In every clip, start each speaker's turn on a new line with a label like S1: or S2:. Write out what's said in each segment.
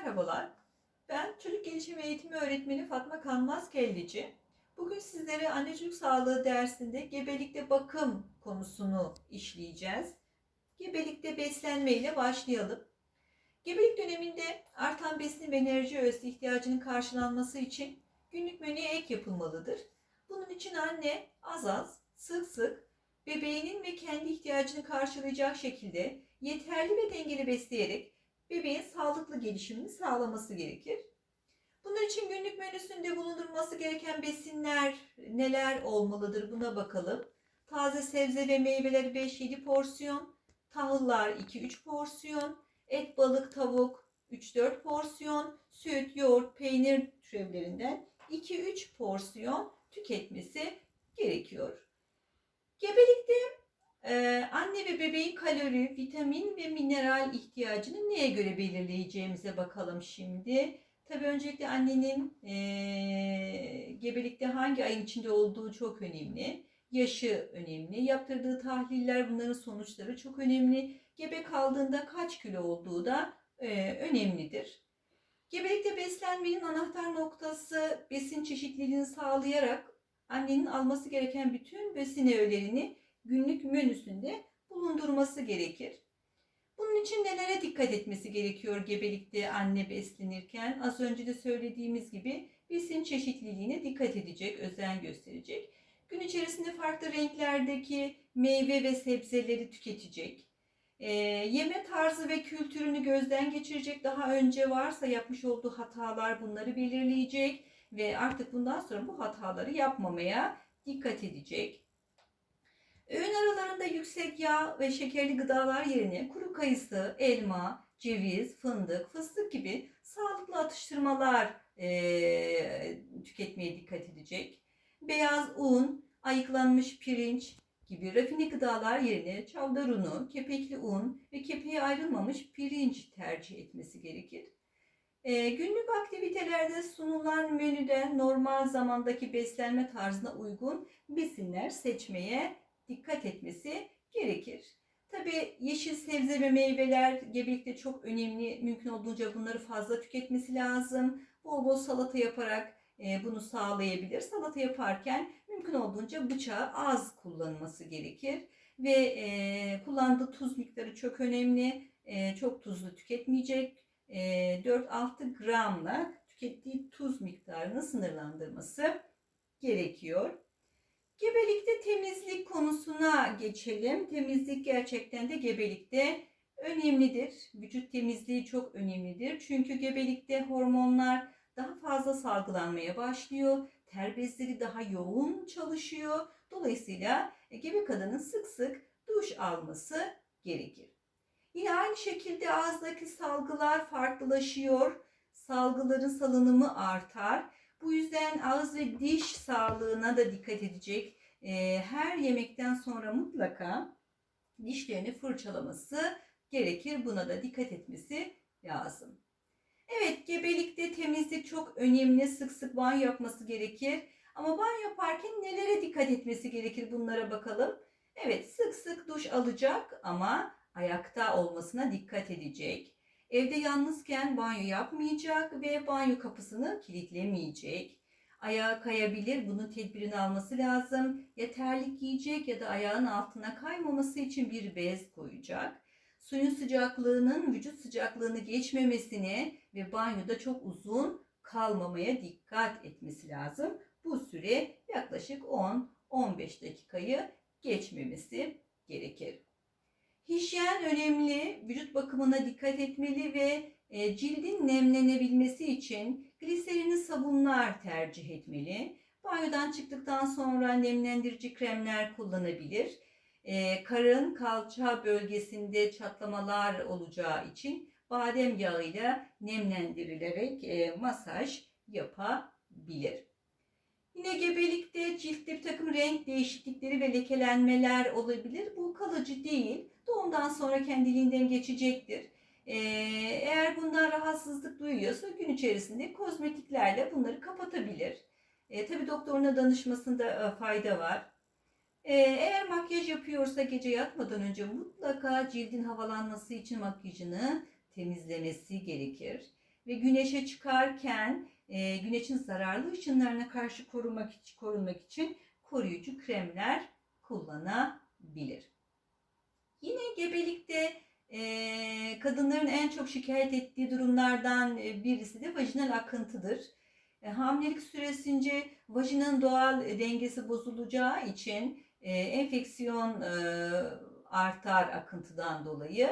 S1: Merhabalar. Ben çocuk gelişimi eğitimi öğretmeni Fatma Kanmaz Kellici. Bugün sizlere anne çocuk sağlığı dersinde gebelikte bakım konusunu işleyeceğiz. Gebelikte beslenme ile başlayalım. Gebelik döneminde artan besin ve enerji öğesi ihtiyacının karşılanması için günlük menüye ek yapılmalıdır. Bunun için anne az az, sık sık bebeğinin ve kendi ihtiyacını karşılayacak şekilde yeterli ve dengeli besleyerek bebeğin sağlıklı gelişimini sağlaması gerekir. Bunun için günlük menüsünde bulundurması gereken besinler neler olmalıdır buna bakalım. Taze sebze ve meyveler 5-7 porsiyon, tahıllar 2-3 porsiyon, et, balık, tavuk 3-4 porsiyon, süt, yoğurt, peynir türevlerinden 2-3 porsiyon tüketmesi gerekiyor. Gebelikte ee, anne ve bebeğin kalori, vitamin ve mineral ihtiyacını neye göre belirleyeceğimize bakalım şimdi. Tabii öncelikle annenin ee, gebelikte hangi ayın içinde olduğu çok önemli. Yaşı önemli. Yaptırdığı tahliller bunların sonuçları çok önemli. Gebe kaldığında kaç kilo olduğu da ee, önemlidir. Gebelikte beslenmenin anahtar noktası besin çeşitliliğini sağlayarak annenin alması gereken bütün besin öğelerini günlük menüsünde bulundurması gerekir. Bunun için nelere dikkat etmesi gerekiyor gebelikte anne beslenirken? Az önce de söylediğimiz gibi besin çeşitliliğine dikkat edecek, özen gösterecek. Gün içerisinde farklı renklerdeki meyve ve sebzeleri tüketecek. Ee, yeme tarzı ve kültürünü gözden geçirecek. Daha önce varsa yapmış olduğu hatalar bunları belirleyecek ve artık bundan sonra bu hataları yapmamaya dikkat edecek. Aralarında yüksek yağ ve şekerli gıdalar yerine kuru kayısı, elma, ceviz, fındık, fıstık gibi sağlıklı atıştırmalar e, tüketmeye dikkat edecek. Beyaz un, ayıklanmış pirinç gibi rafine gıdalar yerine çavdar unu, kepekli un ve kepeğe ayrılmamış pirinç tercih etmesi gerekir. E, günlük aktivitelerde sunulan menüden normal zamandaki beslenme tarzına uygun besinler seçmeye dikkat etmesi gerekir. Tabi yeşil sebze ve meyveler gebelikte çok önemli. Mümkün olduğunca bunları fazla tüketmesi lazım. Bol bol salata yaparak e, bunu sağlayabilir. Salata yaparken mümkün olduğunca bıçağı az kullanılması gerekir. Ve e, kullandığı tuz miktarı çok önemli. E, çok tuzlu tüketmeyecek. E, 4-6 gramla tükettiği tuz miktarını sınırlandırması gerekiyor. Gebelikte temizlik konusuna geçelim. Temizlik gerçekten de gebelikte önemlidir. Vücut temizliği çok önemlidir. Çünkü gebelikte hormonlar daha fazla salgılanmaya başlıyor. Ter bezleri daha yoğun çalışıyor. Dolayısıyla gebe kadının sık sık duş alması gerekir. Yine aynı şekilde ağızdaki salgılar farklılaşıyor. Salgıların salınımı artar. Bu yüzden ağız ve diş sağlığına da dikkat edecek. Ee, her yemekten sonra mutlaka dişlerini fırçalaması gerekir. Buna da dikkat etmesi lazım. Evet gebelikte temizlik çok önemli. Sık sık banyo yapması gerekir. Ama banyo yaparken nelere dikkat etmesi gerekir bunlara bakalım. Evet sık sık duş alacak ama ayakta olmasına dikkat edecek. Evde yalnızken banyo yapmayacak ve banyo kapısını kilitlemeyecek. Ayağı kayabilir, bunun tedbirini alması lazım. Ya terlik giyecek ya da ayağın altına kaymaması için bir bez koyacak. Suyun sıcaklığının vücut sıcaklığını geçmemesine ve banyoda çok uzun kalmamaya dikkat etmesi lazım. Bu süre yaklaşık 10-15 dakikayı geçmemesi gerekir. Hijyen önemli, vücut bakımına dikkat etmeli ve e, cildin nemlenebilmesi için gliserini sabunlar tercih etmeli. Banyodan çıktıktan sonra nemlendirici kremler kullanabilir. E, karın kalça bölgesinde çatlamalar olacağı için badem yağıyla nemlendirilerek e, masaj yapabilir. Yine gebelikte ciltte bir takım renk değişiklikleri ve lekelenmeler olabilir. Bu kalıcı değil. Doğumdan sonra kendiliğinden geçecektir. Ee, eğer bundan rahatsızlık duyuyorsa gün içerisinde kozmetiklerle bunları kapatabilir. Ee, Tabi doktoruna danışmasında e, fayda var. Ee, eğer makyaj yapıyorsa gece yatmadan önce mutlaka cildin havalanması için makyajını temizlemesi gerekir. ve güneşe çıkarken e, güneşin zararlı ışınlarına karşı korumak için, korunmak için koruyucu kremler kullanabilir. Yine gebelikte e, kadınların en çok şikayet ettiği durumlardan e, birisi de vajinal akıntıdır. E, hamilelik süresince vajinanın doğal e, dengesi bozulacağı için e, enfeksiyon e, artar akıntıdan dolayı.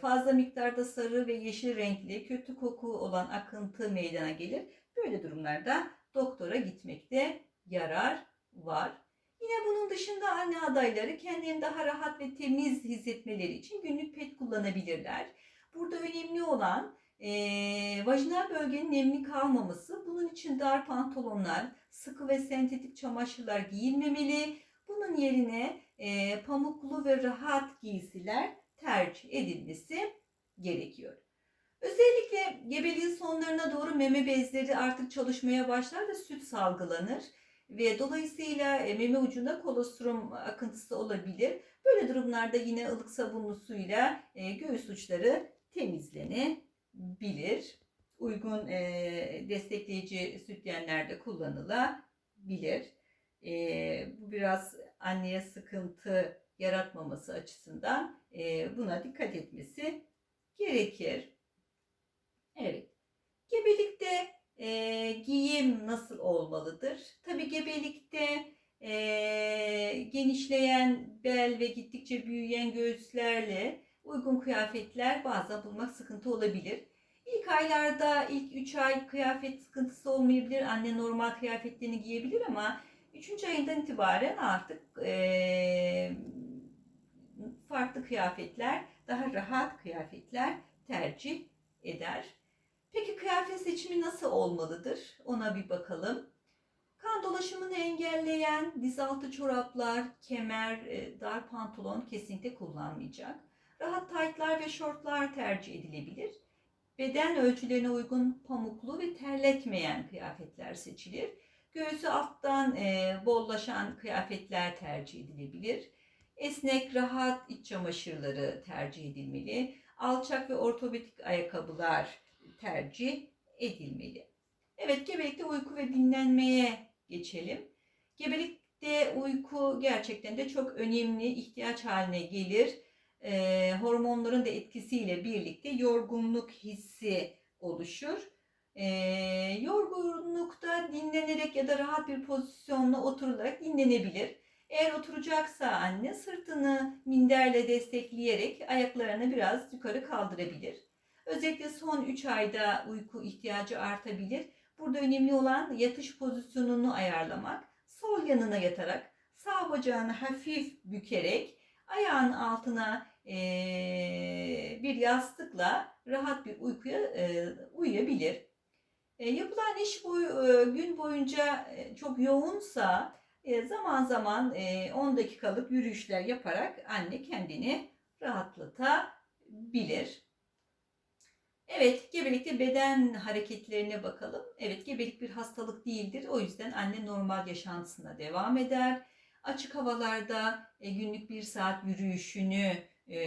S1: Fazla miktarda sarı ve yeşil renkli kötü koku olan akıntı meydana gelir. Böyle durumlarda doktora gitmekte yarar var. Yine bunun dışında anne adayları kendilerini daha rahat ve temiz hissetmeleri için günlük pet kullanabilirler. Burada önemli olan e, vajinal bölgenin nemli kalmaması. Bunun için dar pantolonlar, sıkı ve sentetik çamaşırlar giyilmemeli. Bunun yerine e, pamuklu ve rahat giysiler tercih edilmesi gerekiyor. Özellikle gebeliğin sonlarına doğru meme bezleri artık çalışmaya başlar ve süt salgılanır ve dolayısıyla e, meme ucunda kolostrum akıntısı olabilir. Böyle durumlarda yine ılık sabunlu suyla e, göğüs uçları temizlenebilir. Uygun e, destekleyici sütyenlerde kullanılabilir. Bu biraz anneye sıkıntı yaratmaması açısından buna dikkat etmesi gerekir. Evet. Gebelikte e, giyim nasıl olmalıdır? Tabi gebelikte e, genişleyen bel ve gittikçe büyüyen göğüslerle uygun kıyafetler bazen bulmak sıkıntı olabilir. İlk aylarda, ilk 3 ay kıyafet sıkıntısı olmayabilir. Anne normal kıyafetlerini giyebilir ama 3. ayından itibaren artık e, farklı kıyafetler, daha rahat kıyafetler tercih eder. Peki kıyafet seçimi nasıl olmalıdır? Ona bir bakalım. Kan dolaşımını engelleyen dizaltı çoraplar, kemer, e, dar pantolon kesinlikle kullanmayacak. Rahat taytlar ve şortlar tercih edilebilir. Beden ölçülerine uygun pamuklu ve terletmeyen kıyafetler seçilir. Göğsü alttan e, bollaşan kıyafetler tercih edilebilir. Esnek, rahat iç çamaşırları tercih edilmeli. Alçak ve ortopedik ayakkabılar tercih edilmeli. Evet gebelikte uyku ve dinlenmeye geçelim. Gebelikte uyku gerçekten de çok önemli ihtiyaç haline gelir. Ee, hormonların da etkisiyle birlikte yorgunluk hissi oluşur. Ee, yorgunlukta dinlenerek ya da rahat bir pozisyonla oturularak dinlenebilir. Eğer oturacaksa anne sırtını minderle destekleyerek ayaklarını biraz yukarı kaldırabilir. Özellikle son 3 ayda uyku ihtiyacı artabilir. Burada önemli olan yatış pozisyonunu ayarlamak. Sol yanına yatarak sağ bacağını hafif bükerek ayağın altına e, bir yastıkla rahat bir uykuya e, uyuyabilir. E, yapılan iş boyu, e, gün boyunca e, çok yoğunsa zaman zaman e, 10 dakikalık yürüyüşler yaparak anne kendini rahatlatabilir. Evet, gebelikte beden hareketlerine bakalım. Evet, gebelik bir hastalık değildir. O yüzden anne normal yaşantısına devam eder. Açık havalarda e, günlük bir saat yürüyüşünü e,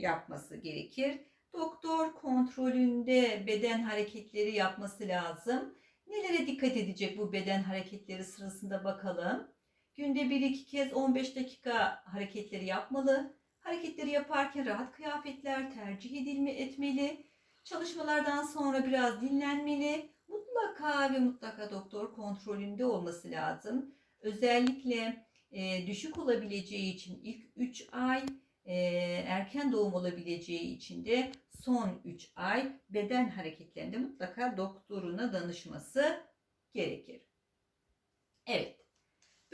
S1: yapması gerekir. Doktor kontrolünde beden hareketleri yapması lazım. Nelere dikkat edecek bu beden hareketleri sırasında bakalım. Günde 1-2 kez 15 dakika hareketleri yapmalı. Hareketleri yaparken rahat kıyafetler tercih edilme etmeli Çalışmalardan sonra biraz dinlenmeli. Mutlaka ve mutlaka doktor kontrolünde olması lazım. Özellikle e, düşük olabileceği için ilk 3 ay, e, erken doğum olabileceği için de son 3 ay beden hareketlerinde mutlaka doktoruna danışması gerekir. Evet.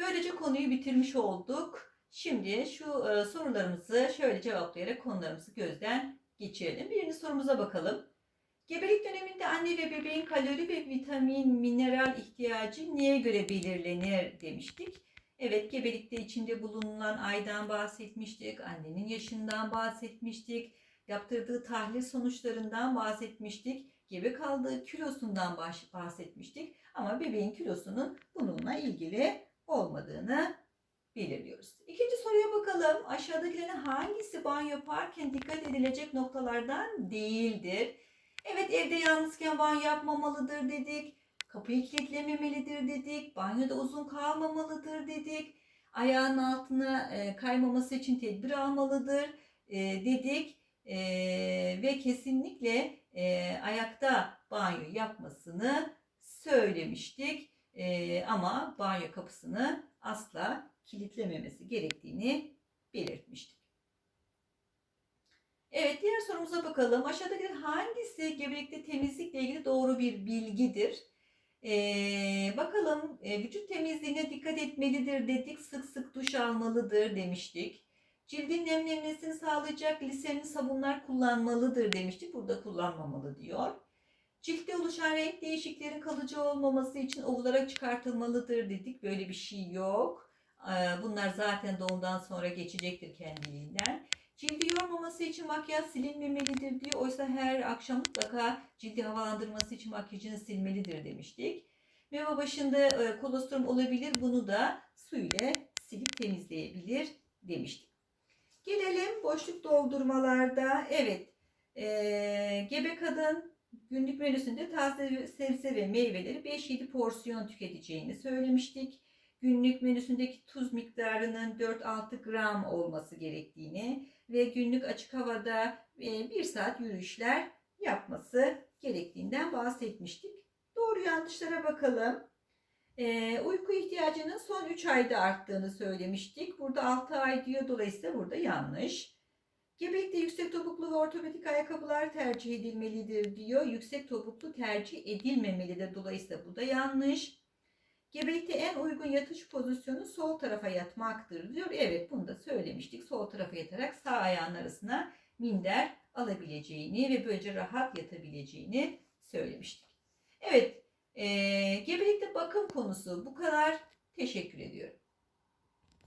S1: Böylece konuyu bitirmiş olduk. Şimdi şu e, sorularımızı şöyle cevaplayarak konularımızı gözden geçirelim. Birinci sorumuza bakalım. Gebelik döneminde anne ve bebeğin kalori ve vitamin, mineral ihtiyacı neye göre belirlenir demiştik. Evet gebelikte içinde bulunan aydan bahsetmiştik, annenin yaşından bahsetmiştik, yaptırdığı tahlil sonuçlarından bahsetmiştik, gebe kaldığı kilosundan bahsetmiştik. Ama bebeğin kilosunun bununla ilgili olmadığını belirliyoruz. İkinci soruya bakalım. Aşağıdakilerin hangisi banyo yaparken dikkat edilecek noktalardan değildir? Evet evde yalnızken banyo yapmamalıdır dedik. Kapıyı kilitlememelidir dedik. Banyoda uzun kalmamalıdır dedik. Ayağının altına e, kaymaması için tedbir almalıdır e, dedik. E, ve kesinlikle ayakta banyo yapmasını söylemiştik. E, ama banyo kapısını asla kilitlememesi gerektiğini belirtmiştik. Evet diğer sorumuza bakalım. Aşağıdakilerin hangisi gebelikte temizlikle ilgili doğru bir bilgidir? Ee, bakalım e, vücut temizliğine dikkat etmelidir dedik. Sık sık duş almalıdır demiştik. Cildin nemlenmesini sağlayacak gliserin sabunlar kullanmalıdır demiştik. Burada kullanmamalı diyor. Ciltte oluşan renk değişikliklerin kalıcı olmaması için ovularak çıkartılmalıdır dedik. Böyle bir şey yok. Ee, Bunlar zaten doğumdan sonra geçecektir kendiliğinden. Cildi yormaması için makyaj silinmemelidir diyor. Oysa her akşam mutlaka cildi havalandırması için makyajını silmelidir demiştik. Meme başında e, kolostrum olabilir. Bunu da su ile silip temizleyebilir demiştik. Gelelim boşluk doldurmalarda. Evet. e, gebe kadın günlük menüsünde taze sebze ve meyveleri 5-7 porsiyon tüketeceğini söylemiştik. Günlük menüsündeki tuz miktarının 4-6 gram olması gerektiğini ve günlük açık havada e, bir saat yürüyüşler yapması gerektiğinden bahsetmiştik. Doğru yanlışlara bakalım. E, uyku ihtiyacının son 3 ayda arttığını söylemiştik. Burada 6 ay diyor dolayısıyla burada yanlış. Gebelikte yüksek topuklu ve ortopedik ayakkabılar tercih edilmelidir diyor. Yüksek topuklu tercih edilmemelidir. Dolayısıyla bu da yanlış. Gebelikte en uygun yatış pozisyonu sol tarafa yatmaktır diyor. Evet bunu da söylemiştik. Sol tarafa yatarak sağ ayağın arasına minder alabileceğini ve böylece rahat yatabileceğini söylemiştik. Evet, eee gebelikte bakım konusu bu kadar. Teşekkür ediyorum.